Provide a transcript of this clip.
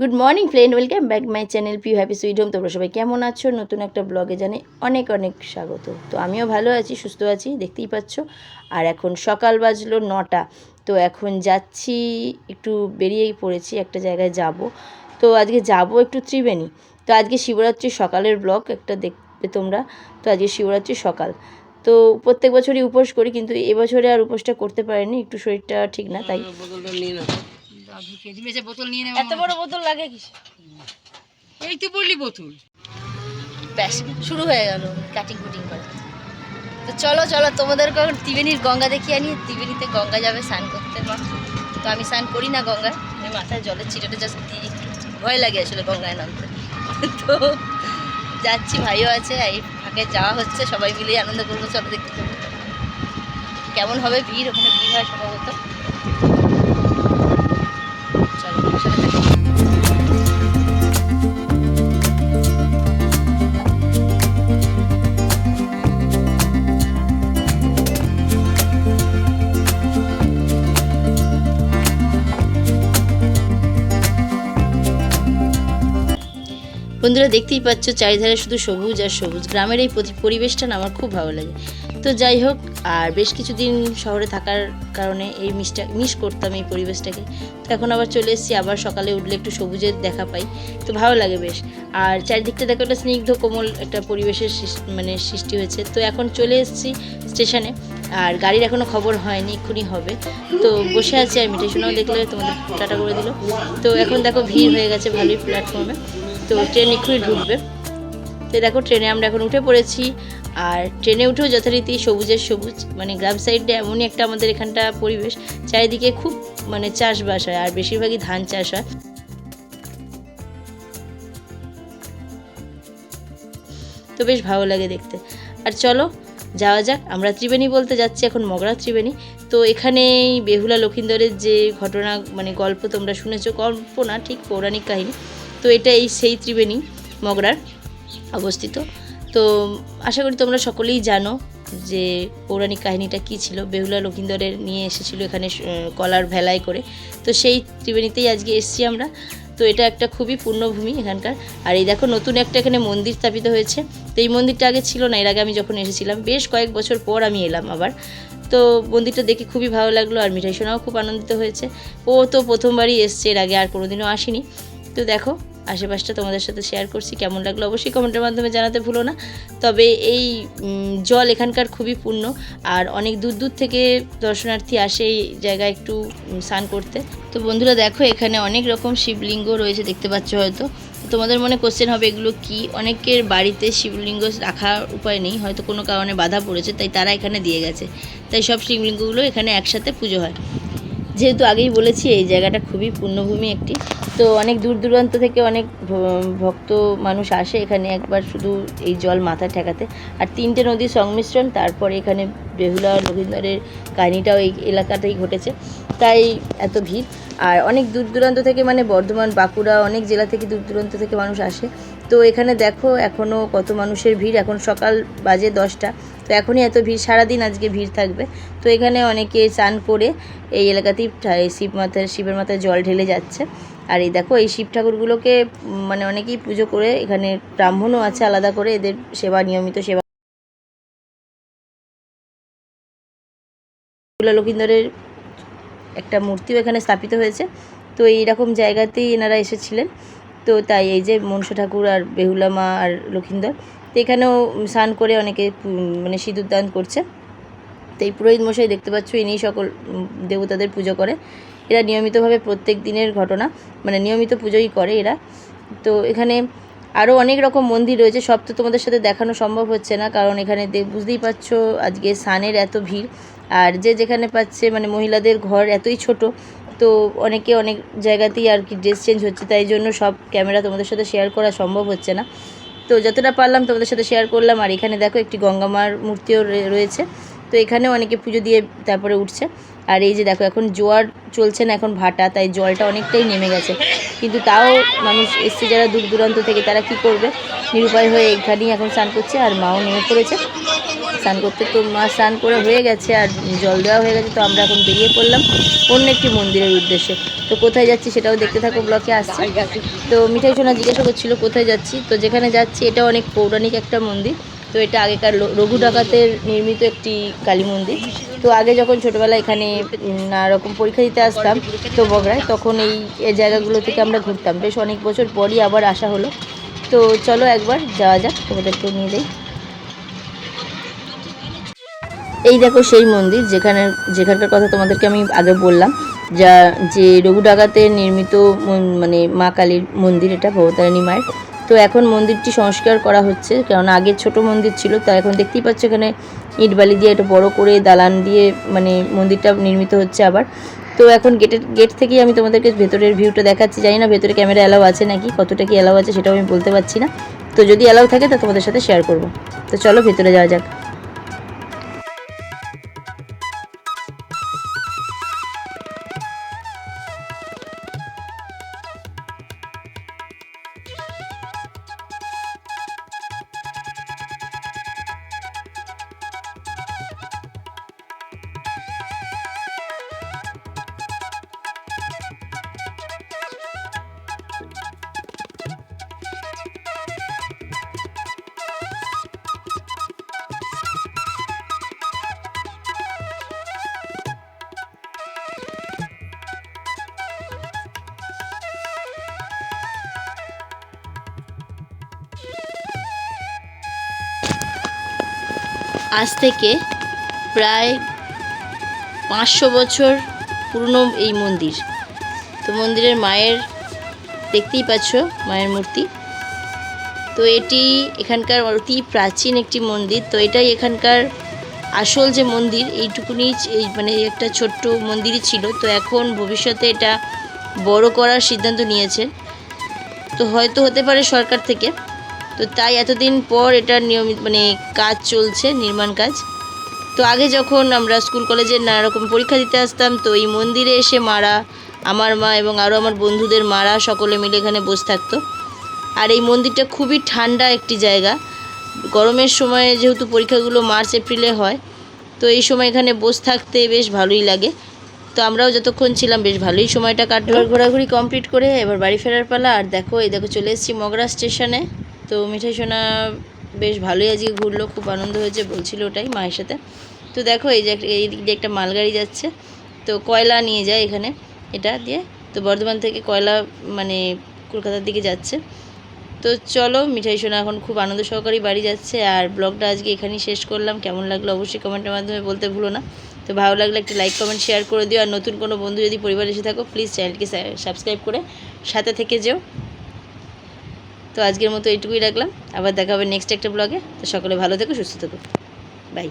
Good morning friend welcome back my channel Piu happy sweet home তোমরা সবাই কেমন আছো? নতুন একটা ব্লগে জানে অনেক অনেক স্বাগত। তো আমিও ভালো আছি, সুস্থ আছি, দেখতেই পাচ্ছ। আর এখন সকাল বাজলো নটা। তো এখন যাচ্ছি, একটু বেরিয়েই পড়েছি, একটা জায়গায় যাব। তো আজকে যাব একটু ত্রিবেণী। তো আজকে শিবরাত্রির সকালের ব্লগ একটা দেখবে তোমরা। তো আজকে শিবরাত্রি সকাল। তো প্রত্যেক বছরই উপোস করি, কিন্তু এবছরে আর উপোসটা করতে পারিনি, একটু শরীরটা ঠিক না, তাই বোতল নিয়ে নেব এত বড় বোতল লাগে কি এই তো বললি বোতল। ব্যাস শুরু হয়ে গেল কাটিং কুটিং করা। তো চলো চলো তোমাদেরকে এখন ত্রিবেণীর গঙ্গা দেখিয়ে আনি। ত্রিবেণীতে গঙ্গা যাবে স্নান করতে মা। তো আমি স্নান করি না গঙ্গায়। আমি মাথায় জলের ছিটাটা জাস্ট দিই। ভয় লাগে আসলে গঙ্গায় নামতে। তো যাচ্ছি ভাইও আছে এই ফাঁকে যাওয়া হচ্ছে। সবাই মিলে আনন্দ করব চলো দেখতে কেমন হবে ভিড়? ওখানে ভিড় হয় সম্ভবত। বন্ধুরা দেখতেই পাচ্ছ, চারিধারে শুধু সবুজ আর সবুজ। গ্রামের এই পরি- পরিবেশটা না আমার খুব ভালো লাগে। তো যাই হোক, আর বেশ কিছুদিন শহরে থাকার কারণে এই মিসটা মিস করতাম এই পরিবেশটাকে। তো এখন আবার চলে এসেছি, আবার সকালে উঠলে একটু সবুজের দেখা পাই। তো ভালো লাগে বেশ। আর চারিদিকটা দেখো একটা স্নিগ্ধ কোমল একটা পরিবেশের মানে সৃষ্টি হয়েছে। তো এখন চলে এসেছি স্টেশনে। আর গাড়ির এখনও খবর হয়নি, এক্ষুনি হবে। তো বসে আছি আর মিঠে দেখলে তোমাদের টাটা করে দিল। তো এখন দেখো ভিড় হয়ে গেছে ভালোই প্ল্যাটফর্মে তো ট্রেন এক্ষুনি ঢুকবে। তো দেখো ট্রেনে আমরা এখন উঠে পড়েছি। আর ট্রেনে উঠেও যথারীতি সবুজের সবুজ মানে গ্রাম সাইডে এমনই একটা আমাদের এখানটা পরিবেশ। চারিদিকে খুব মানে চাষবাস হয়, আর বেশিরভাগই ধান চাষ হয়। তো বেশ ভালো লাগে দেখতে। আর চলো যাওয়া যাক, আমরা ত্রিবেণী বলতে যাচ্ছি এখন মগরা ত্রিবেণী। তো এখানেই বেহুলা লক্ষিন্দরের যে ঘটনা মানে গল্প তোমরা শুনেছো গল্প না ঠিক পৌরাণিক কাহিনী। তো এটা এই সেই ত্রিবেণী মগরার অবস্থিত। তো আশা করি তোমরা সকলেই জানো যে পৌরাণিক কাহিনীটা কী ছিল। বেহুলা লক্ষিন্দরের নিয়ে এসেছিল এখানে কলার ভেলায় করে। তো সেই ত্রিবেণীতেই আজকে এসেছি আমরা। তো এটা একটা খুবই পূর্ণভূমি এখানকার। আর এই দেখো, নতুন একটা এখানে মন্দির স্থাপিত হয়েছে। তো এই মন্দিরটা আগে ছিল না, এর আগে আমি যখন এসেছিলাম, বেশ কয়েক বছর পর আমি এলাম আবার। তো মন্দিরটা দেখে খুবই ভালো লাগল, আর মিঠাই শোনাও খুব আনন্দিত হয়েছে। ও তো প্রথমবারই এসছে, এর আগে আর কোনোদিনও আসেনি। তো দেখো আশেপাশটা তোমাদের সাথে শেয়ার করছি, কেমন লাগল অবশ্যই কমেন্টের মাধ্যমে জানাতে ভুলো না। তবে এই জল এখানকার খুবই পূর্ণ, আর অনেক দূর দূর থেকে দর্শনার্থী আসে এই জায়গায় একটু স্নান করতে। তো বন্ধুরা দেখো, এখানে অনেক রকম শিবলিঙ্গ রয়েছে, দেখতে পাচ্ছ হয়তো। তোমাদের মনে কোশ্চেন হবে, এগুলো কি? অনেকের বাড়িতে শিবলিঙ্গ রাখার উপায় নেই, হয়তো কোনো কারণে বাধা পড়েছে, তাই তারা এখানে দিয়ে গেছে। তাই সব শিবলিঙ্গগুলো এখানে একসাথে পুজো হয়। যেহেতু আগেই বলেছি, এই জায়গাটা খুবই পূর্ণভূমি একটি। তো অনেক দূর দূরান্ত থেকে অনেক ভক্ত মানুষ আসে এখানে একবার শুধু এই জল মাথা ঠেকাতে। আর তিনটে নদীর সংমিশ্রণ, তারপরে এখানে বেহুলা লক্ষিন্দরের কাহিনিটাও এই এলাকাতেই ঘটেছে। তাই এত ভিড়। আর অনেক দূর দূরান্ত থেকে মানে বর্ধমান, বাঁকুড়া, অনেক জেলা থেকে দূর দূরান্ত থেকে মানুষ আসে। তো এখানে দেখো এখনও কত মানুষের ভিড়। এখন সকাল বাজে দশটা। এখনই এত ভিড়, সারাদিন আজকে ভিড় থাকবে। তো এখানে অনেকে চান করে এই এলাকাতেই শিব মাথায় শিবের মাথায় জল ঢেলে যাচ্ছে। আর এই দেখো, এই শিব ঠাকুরগুলোকে মানে অনেকেই পুজো করে, এখানে ব্রাহ্মণও আছে আলাদা করে, এদের সেবা, নিয়মিত সেবা। বেহুলা লক্ষিন্দরের একটা মূর্তিও এখানে স্থাপিত হয়েছে। তো এইরকম জায়গাতেই এনারা এসেছিলেন। তো তাই এই যে মনসা ঠাকুর আর বেহুলা মা আর লক্ষিন্দর, তো এখানেও স্নান করে অনেকে মানে সিঁদুর দান করছে। তো এই পুরোহিত মশাই দেখতে পাচ্ছ, ইনিই সকল দেবতাদের পুজো করে। এরা নিয়মিতভাবে প্রত্যেক দিনের ঘটনা মানে নিয়মিত পুজোই করে এরা। তো এখানে আরও অনেক রকম মন্দির রয়েছে, সব তো তোমাদের সাথে দেখানো সম্ভব হচ্ছে না, কারণ এখানে বুঝতেই পারছ আজকে সানের এত ভিড়। আর যে যেখানে পাচ্ছে মানে মহিলাদের ঘর এতই ছোট তো অনেকে অনেক জায়গাতেই আর কি ড্রেস চেঞ্জ হচ্ছে, তাই জন্য সব ক্যামেরা তোমাদের সাথে শেয়ার করা সম্ভব হচ্ছে না। তো যতটা পারলাম তোমাদের সাথে শেয়ার করলাম, আর এখানে দেখো একটি গঙ্গামার মূর্তিও রয়ে- রয়েছে। তো এখানেও অনেকে পুজো দিয়ে তারপরে উঠছে। আর এই যে দেখো, এখন জোয়ার চলছে না, এখন ভাটা, তাই জলটা অনেকটাই নেমে গেছে। কিন্তু তাও মানুষ এসছে যারা দূর দূরান্ত থেকে, তারা কি করবে? নিরুপায় হয়ে এখানেই এখন স্নান করছে, আর মাও নেমে পড়েছে। স্নান করতে। তো মা স্নান করে হয়ে গেছে আর জল দেওয়া হয়ে গেছে, তো আমরা এখন বেরিয়ে পড়লাম অন্য একটি মন্দিরের উদ্দেশ্যে। তো কোথায় যাচ্ছি সেটাও দেখতে থাকো ব্লকে আসছে। তো মিঠাই সোনা জিজ্ঞাসা করছিল, কোথায় যাচ্ছি? তো যেখানে যাচ্ছি, এটা অনেক পৌরাণিক একটা মন্দির। তো এটা আগেকার রঘু ডাকাতের নির্মিত একটি কালী মন্দির। তো আগে যখন ছোটোবেলায় এখানে নানা রকম পরীক্ষা দিতে আসতাম, তো বগড়ায় তখন এই জায়গাগুলো থেকে আমরা ঘুরতাম। বেশ অনেক বছর পরই আবার আসা হলো। তো চলো একবার যাওয়া যাক তোমাদেরকে নিয়ে যাই। এই দেখো সেই মন্দির, যেখানে, যেখানকার কথা তোমাদেরকে আমি আগে বললাম, যা, যে রঘু ডাকাতের নির্মিত মন- মা কালীর মন্দির এটা, ভবতারিণী মায়ের। তো এখন মন্দিরটি সংস্কার করা হচ্ছে কারণ আগে ছোট মন্দির ছিল, তা এখন দেখতেই পাচ্ছ এখানে ইট বালি দিয়ে এটা বড় করে দালান দিয়ে মানে মন্দিরটা নির্মিত হচ্ছে আবার। তো এখন গেটের, গেট থেকেই আমি তোমাদেরকে ভেতরের ভিউটা দেখাচ্ছি। জানি না ভেতরে ক্যামেরা অ্যালাউ আছে নাকি, কতটা কি অ্যালাউ আছে সেটাও আমি বলতে পারছি না। তো যদি অ্যালাউ থাকে, তা তোমাদের সাথে শেয়ার করব। তো চলো ভেতরে যাওয়া যাক। আজ থেকে প্রায় পাঁচশো বছর পুরনো এই মন্দির। তো মন্দিরের মায়ের দেখতেই পাচ্ছ, মায়ের মূর্তি। তো এটি এখানকার অতি প্রাচীন একটি মন্দির। তো এটাই এখানকার আসল যে মন্দির, এইটুকুনি এই মানে একটা ছোট্ট মন্দিরই ছিল। তো এখন ভবিষ্যতে এটা বড় করার সিদ্ধান্ত নিয়েছে তো হয়তো হতে পারে সরকার থেকে। তো তাই এতদিন পর এটার নিয়মিত মানে কাজ চলছে, নির্মাণ কাজ। তো আগে যখন আমরা স্কুল, কলেজে নানা রকম পরীক্ষা দিতে আসতাম, তো এই মন্দিরে এসে মারা, আমার মা এবং আরও আমার বন্ধুদের মারা সকলে মিলে এখানে বসে থাকতো। আর এই মন্দিরটা খুবই ঠান্ডা একটি জায়গা। গরমের সময় যেহেতু পরীক্ষাগুলো মার্চ, এপ্রিলে হয়, তো এই সময় এখানে বসে থাকতে বেশ ভালোই লাগে। তো আমরাও যতক্ষণ ছিলাম বেশ ভালোই সময়টা কাটলো। ঘোরাঘুরি কমপ্লিট করে এবার বাড়ি ফেরার পালা। আর দেখো, এই দেখো, চলে এসেছি মগরা স্টেশনে। তো মিঠাই সোনা বেশ ভালোই আজকে ঘুরলো, খুব আনন্দ হয়েছে, বলছিল ওটাই মায়ের সাথে। তো দেখো এই যে এই দিয়ে একটা মালগাড়ি যাচ্ছে, তো কয়লা নিয়ে যায় এখানে, এটা দিয়ে। তো বর্ধমান থেকে কয়লা মানে কলকাতার দিকে যাচ্ছে। তো চলো মিঠাই সোনা এখন খুব আনন্দ সহকারেই বাড়ি যাচ্ছে, আর ব্লগটা আজকে এখানেই শেষ করলাম। কেমন লাগল অবশ্যই কমেন্টের মাধ্যমে বলতে ভুলো না। তো ভালো লাগলে একটা লাইক, কমেন্ট, শেয়ার করে দিও, আর নতুন কোনো বন্ধু যদি পরিবার এসে থাকো প্লিজ চ্যানেলকে সাবস্ক্রাইব করে সাথে থেকে যেও। তো আজকের মতো এইটুকুই রাখলাম। আবার দেখা হবে নেক্সট একটা ব্লগে তো সকলে ভালো থেকো, সুস্থ থেকো। বাই